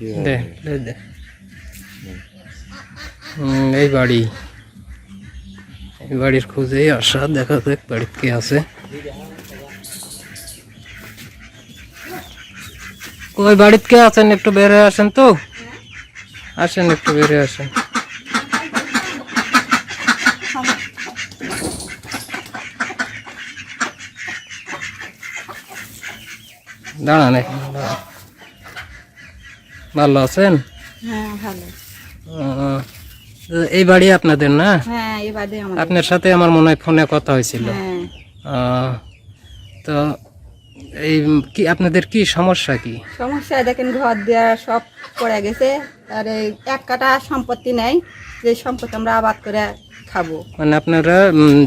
দে দে দে হুম, এই বাড়ি। এই বাড়ির খুঁজেই আসা দেখা যাক বাড়িতে কে আছে। ওই বাড়িতে কে আছেন? একটু বেরে আসেন তো। আসেন একটু বেরে আসেন। দাঁড়ান এখন, দাঁড়ান। ভালো আছেন? হ্যাঁ ভালো। এই বাড়ি আপনাদের না? হ্যাঁ আমাদের। আপনার সাথে আমার মনে হয় ফোনে কথা হয়েছিল। হ্যাঁ। তো এই কি আপনাদের কি সমস্যা কি? সমস্যা দেখেন ঘর দেওয়া সব পড়ে গেছে। আর এই এক কাটা সম্পত্তি নেই যে সম্পত্তি আমরা আবাদ করে খাব। মানে আপনারা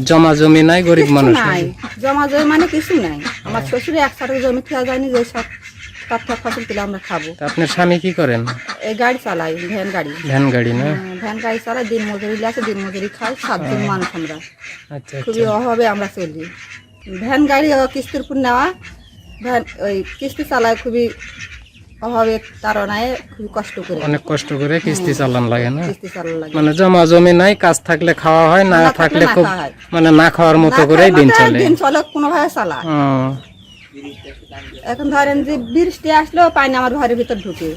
জমা জমি নাই গরিব মানুষ নাই। জমা জমি মানে কিছু নাই। আমার শ্বশুরে এক কাটা জমি খেয়া যায়নি যে সব থেকে ফসল তুলে আমরা খাব। আপনার স্বামী কি করেন? এই গাড়ি চালাই ভ্যান গাড়ি। ভ্যান গাড়ি না? হ্যাঁ, ভ্যান গাড়ি চালাই দিন মজুরি আছে দিন মজুরি খাই সাতজন মানুষ আমরা। আচ্ছা খুবই আচ্ছা। অভাবে আমরা চলি। ভ্যান গাড়ি কিস্তির উপর নেওয়া ভ্যান ওই কিস্তি চালায় খুবই অভাবে তারনায় খুবই কষ্ট করে। অনেক কষ্ট করে কিস্তি চালান লাগে না? কিস্তি চালানো লাগে। মানে জমা জমি নাই কাজ থাকলে খাওয়া হয় না থাকলে খুব মানে না খাওয়ার মতো না করেই দিন চলে। দিন চলে কোনোভাবে চালা ও, এখন ধরেন যে বৃষ্টি আসলেও পানি আমার ঘরের ভিতর ঢুকে।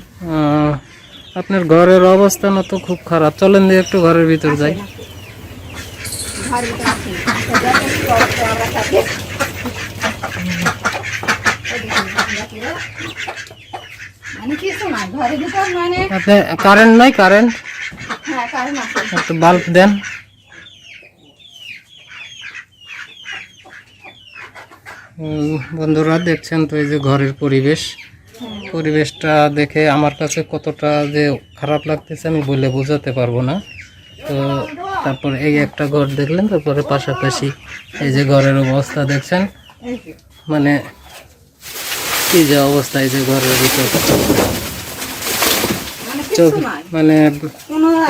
আপনার ঘরের অবস্থানও তো খুব খারাপ। চলেন দিয়ে একটু ঘরের ভিতর যাই। ঘরের ভিতর আসে বাল্ব তো দেখেন কি অবস্থা আমরা থাকি। মানে কিছু না ঘরের ভিতর মানে আপনি কারেন্ট নাই কারেন্ট হ্যাঁ কারণ আছে একটু বাল্ব দেন উম, বন্ধুরা দেখছেন তো এই যে ঘরের পরিবেশ। পরিবেশটা দেখে আমার কাছে কতটা যে খারাপ লাগতেছে আমি বলে বোঝাতে পারব না। তো তারপর এই একটা ঘর দেখলেন তারপরে পাশাপাশি এই যে ঘরের অবস্থা দেখছেন। মানে কি যে অবস্থা এই যে ঘরের ভিতর। মানে মানে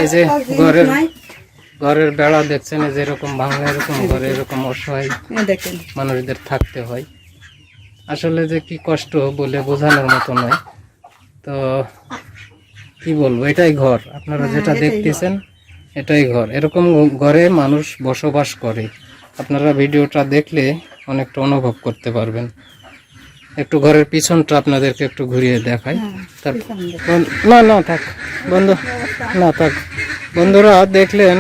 এই যে ঘরের ঘরের বেড়া দেখছেন এই যে এরকম ঘরে এরকম অসহায় দেখেন। মানুষদের থাকতে হয়। আসলে যে কি কষ্ট বলে বোঝানোর মতো নয়। তো কি বলব এটাই ঘর। আপনারা হ্যাঁ, যেটা দেখতেছেন এটাই ঘর। এরকম ঘরে মানুষ বসবাস করে। আপনারা ভিডিওটা দেখলে অনেকটা অনুভব করতে পারবেন। একটু ঘরের পিছনটা আপনাদেরকে একটু ঘুরিয়ে দেখাই। হ্যাঁ, তার- পিছন দিকে। বন- না না থাক। বন্ধু না থাক। বন্ধুরা, দেখলেন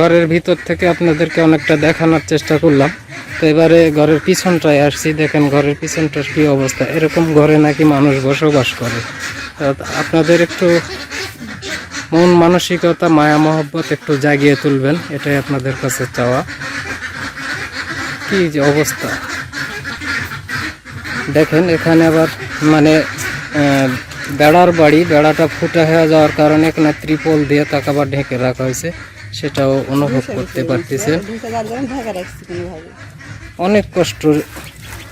ঘরের ভিতর থেকে আপনাদেরকে অনেকটা দেখানোর চেষ্টা করলাম। তো এবারে ঘরের পিছনটায় আসছি। দেখেন, ঘরের পিছনটার কি অবস্থা? এরকম ঘরে নাকি মানুষ বসবাস করে। আপনাদের একটু মন মানসিকতা, মায়া, মহব্বত একটু জাগিয়ে তুলবেন। এটাই আপনাদের কাছে চাওয়া। কি যে অবস্থা। দেখেন, এখানে আবার মানে বেড়ার বাড়ি, বেড়াটা ফুটা হয়ে যাওয়ার কারণে এখানে ত্রিপল দিয়ে তাকে আবার ঢেকে রাখা হয়েছে। সেটাও অনুভব করতে পারতেছেন। অনেক কষ্ট,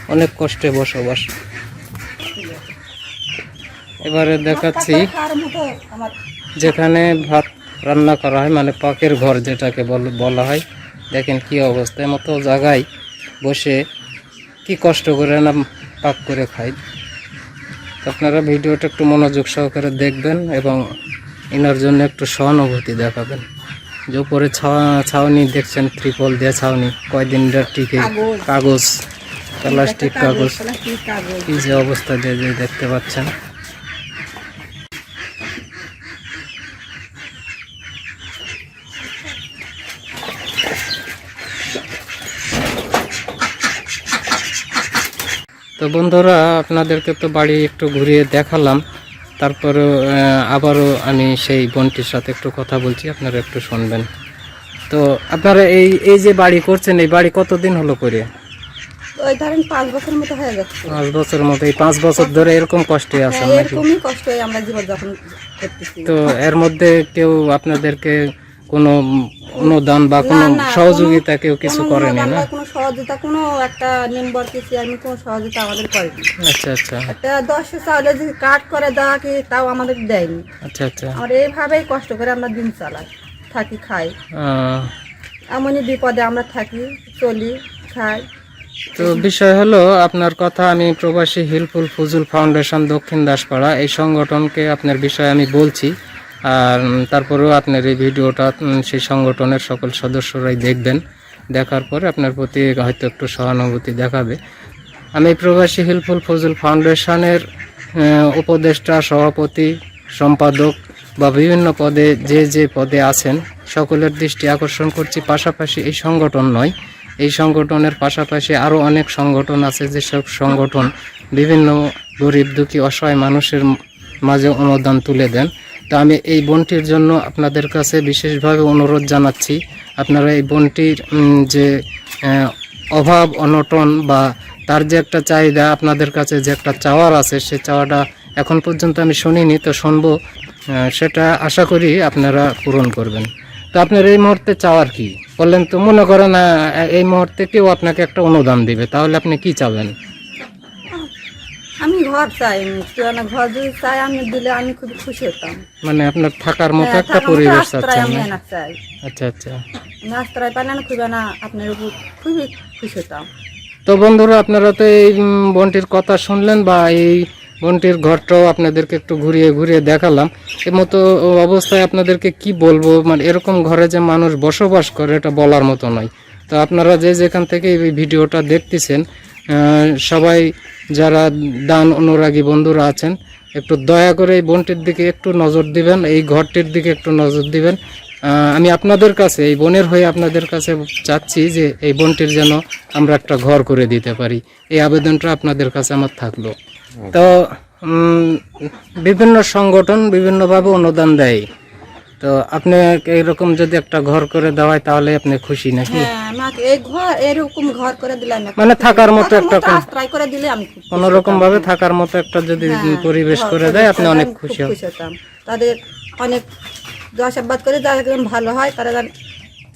অনেক কষ্টে বসবাস। এবারে দেখাচ্ছি যেখানে ভাত রান্না করা হয় মানে পাকের ঘর যেটাকে বল- হয়। দেখেন কি অবস্থায় মতো জায়গায় বসে কি কষ্ট করে না পাক করে তো আপনারা ভিডিওটা একটু মনোযোগ সহকারে দেখবেন এবং এনার জন্য একটু সহানুভূতি দেখাবেন। যে উপরে ছাওয়া- ছাউনি দেখছেন ত্রিপল দিয়ে ছাউনি কয়দিন টিকে কাগজ। প্লাস্টিক কাগজ কি যে অবস্থা দিয়ে দেখতে পাচ্ছেন। তো বন্ধুরা আপনাদেরকে তো বাড়ি একটু ঘুরিয়ে দেখালাম। তারপরে আবারও আমি সেই বোনটির সাথে একটু কথা বলছি আপনারা একটু শুনবেন। তো আপনারা এই এই যে বাড়ি করছেন এই বাড়ি কতদিন হলো করে? ওই ধরেন পাঁচ বছর মতো হয়ে যাচ্ছে পাঁচ বছর মতো এই পাঁচ বছর ধরে এরকম কষ্টে আছেন হ্যাঁ, নাকি? এরকমই কষ্ট আমরা জীবন করতেছি। তো এর মধ্যে কেউ আপনাদেরকে কোনো অনুদান বা কোনো সহযোগিতা কেউ কিছু করেনি না? কোনো সহযোগিতা কোনো একটা মেম্বার কি চেয়ারম্যান কোনো সহযোগিতা আমাদের করেনি। আচ্ছা আচ্ছা। একটা দশ চাউলে যদি কাট করে দেওয়া কি তাও আমাদের দেয়নি। আচ্ছা আচ্ছা। আমরা এইভাবেই কষ্ট করে আমরা দিন চালাই থাকি খাই। এমনই বিপদে আমরা থাকি চলি খাই। তো বিষয় হলো আপনার কথা আমি প্রবাসী হিলফুল ফজুল ফাউন্ডেশন দক্ষিণ দাসপাড়া এই সংগঠনকে আপনার বিষয়ে আমি বলছি। আর তারপরেও আপনার এই ভিডিওটা সেই সংগঠনের সকল সদস্যরাই দেখবেন। দেখার পরে আপনার প্রতি হয়তো একটু সহানুভূতি দেখাবে। আমি প্রবাসী হিলফুল ফজল ফাউন্ডেশনের উপদেষ্টা, সভাপতি, সম্পাদক বা বিভিন্ন পদে, যে যে পদে আছেন, সকলের দৃষ্টি আকর্ষণ করছি। পাশাপাশি এই সংগঠন নয়, এই সংগঠনের পাশাপাশি আরও অনেক সংগঠন আছে। যেসব সংগঠন বিভিন্ন গরিব দুঃখী অসহায় মানুষের মাঝে অনুদান তুলে দেন তো আমি এই বনটির জন্য আপনাদের কাছে বিশেষভাবে অনুরোধ জানাচ্ছি। আপনারা এই বনটির যে অভাব, অনটন বা তার যে একটা চাহিদা আপনাদের কাছে যে একটা চাওয়ার আছে, সে চাওয়াটা এখন পর্যন্ত আমি শুনিনি, তো শুনব। সেটা আশা করি আপনারা পূরণ করবেন। তো আপনার এই মুহূর্তে চাওয়ার কি? বললেন তো, মনে করেন এই মুহূর্তে কেউ আপনাকে একটা অনুদান দিবে, তাহলে আপনি কি চাবেন? ঘর চাই কেউ ঘর যদি চাই আমি দিলে আমি খুব খুশি হতাম। মানে আপনার থাকার মতো হ্যাঁ, একটা পরিবেশ আশ্রয় চাচ্ছেন আমি না? চাই। আচ্ছা আচ্ছা। আমি আশ্রয় পাইলে না খুবই না আপনার উপর খুবই খুশি হতাম। তো বন্ধুরা আপনারা তো এই বনটির কথা শুনলেন বা এই বনটির ঘরটাও আপনাদেরকে একটু ঘুরিয়ে ঘুরিয়ে দেখালাম। এর মতো অবস্থায় আপনাদেরকে কি বলব? মানে এরকম ঘরে যে মানুষ বসবাস করে এটা বলার মতো নয়। তো আপনারা যে যেখান থেকে এই ভিডিওটা দেখতেছেন সবাই যারা দান অনুরাগী বন্ধুরা আছেন, একটু দয়া করে এই বনটির দিকে একটু নজর দিবেন, এই ঘরটির দিকে একটু নজর দিবেন। আমি আপনাদের কাছে, এই বনের হয়ে আপনাদের কাছে চাচ্ছি যে এই বনটির যেন আমরা একটা ঘর করে দিতে পারি। এই আবেদনটা আপনাদের কাছে আমার থাকল। তো বিভিন্ন সংগঠন বিভিন্নভাবে অনুদান দেয়। তো আপনি এইরকম যদি একটা ঘর করে দেওয়ায় তাহলে আপনি খুশি নাকি? হ্যাঁ মানে থাকার মতো একটা কোন রকম ভাবে থাকার মতো একটা যদি হ্যাঁ, পরিবেশ করে দেয় আপনি অনেক খুশি হতাম। তাদের অনেক করে যারা ভালো হয় তারা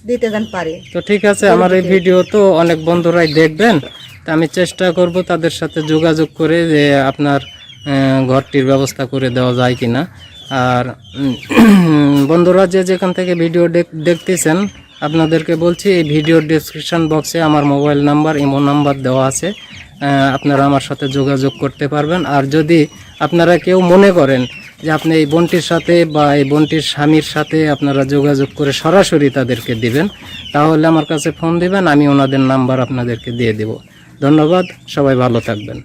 দিতে যেন পারে। তো ঠিক আছে আমার এই ভিডিও তো অনেক বন্ধুরাই দেখবেন। তা আমি চেষ্টা করব তাদের সাথে যোগাযোগ করে যে আপনার ঘরটির ব্যবস্থা করে দেওয়া যায় কিনা। আর বন্ধুরা যে যেখান থেকে ভিডিও দেখতেছেন, আপনাদেরকে বলছি, এই ভিডিওর ডেসক্রিপশন বক্সে আমার মোবাইল নাম্বার ইমো নাম্বার দেওয়া আছে। আপনারা আমার সাথে যোগাযোগ করতে পারবেন। আর যদি আপনারা কেউ মনে করেন যে আপনি এই বোনটির সাথে বা এই বোনটির স্বামীর সাথে আপনারা যোগাযোগ করে সরাসরি তাদেরকে দিবেন, তাহলে আমার কাছে ফোন দিবেন, আমি ওনাদের নাম্বার আপনাদেরকে দিয়ে দেব। ধন্যবাদ, সবাই ভালো থাকবেন।